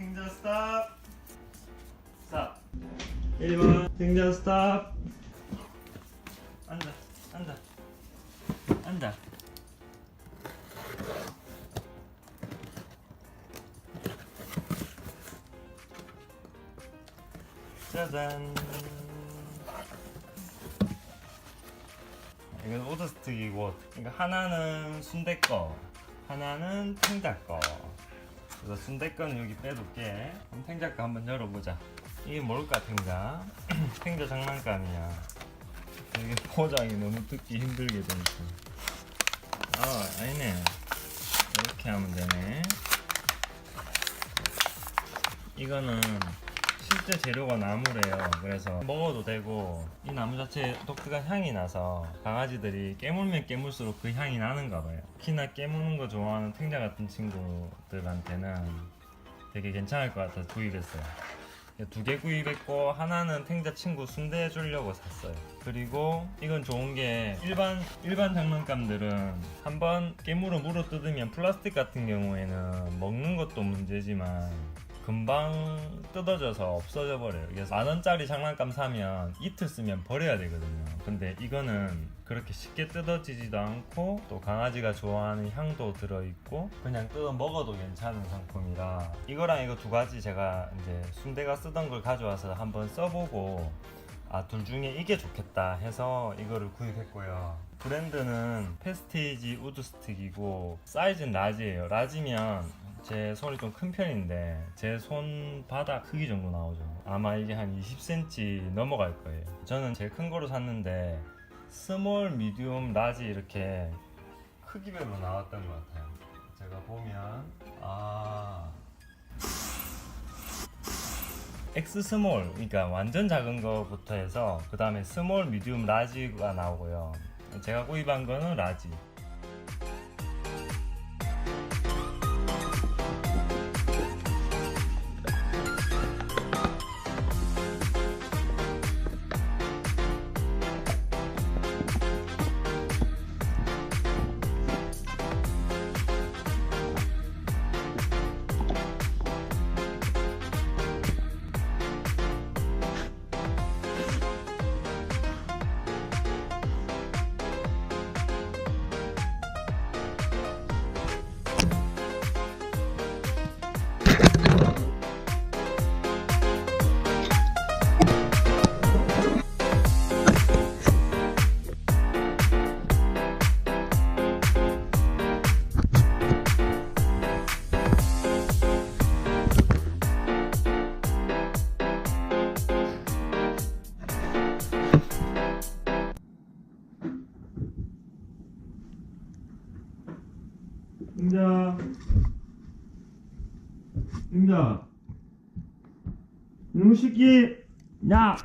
생전 스탑. 스탑. 1번 생전 스탑. 앉아. 앉아. 앉아. 짜잔. 이건 오더스틱이고, 그러니까 하나는 순대 거, 하나는 탱자 거. 그래서 순대 거는 여기 빼둘게. 그럼 탱자 거 한번 열어보자. 이게 뭘까 탱자? 탱자 장난감이야. 이게 포장이 너무 뜯기 힘들게 돼 있어. 아 아니네. 이렇게 하면 되네. 이거는 실제 재료가 나무래요. 그래서 먹어도 되고 이 나무 자체에 독특한 향이 나서 강아지들이 깨물면 깨물수록 그 향이 나는가 봐요. 특히나 깨무는 거 좋아하는 탱자 같은 친구들한테는 되게 괜찮을 것 같아서 구입했어요. 두 개 구입했고 하나는 탱자 친구 순대 주려고 샀어요. 그리고 이건 좋은 게 일반 일반 장난감들은 한번 깨물어 물어 뜯으면 플라스틱 같은 경우에는 먹는 것도 문제지만 금방 뜯어져서 없어져 버려요. 그래서 만 원짜리 장난감 사면 이틀 쓰면 버려야 되거든요. 근데 이거는 그렇게 쉽게 뜯어지지도 않고 또 강아지가 좋아하는 향도 들어있고 그냥 뜯어 먹어도 괜찮은 상품이라 이거랑 이거 두 가지 제가 이제 순대가 쓰던 걸 가져와서 한번 써보고 아 둘 중에 이게 좋겠다 해서 이거를 구입했고요. 브랜드는 페스티지 우드 스틱이고 사이즈는 라지예요. 라지면 제 손이 좀 큰 편인데 제 손바닥 크기 정도 나오죠. 아마 이게 한 20cm 넘어갈 거예요. 저는 제일 큰 거로 샀는데 스몰, 미디움, 라지 이렇게 크기별로 나왔던 것 같아요. 제가 보면 아 X 스몰 그러니까 완전 작은 거부터 해서 그 다음에 스몰, 미디움, 라지가 나오고요. 제가 구입한 거는 라지. 임자. 임자. 이놈 새끼 야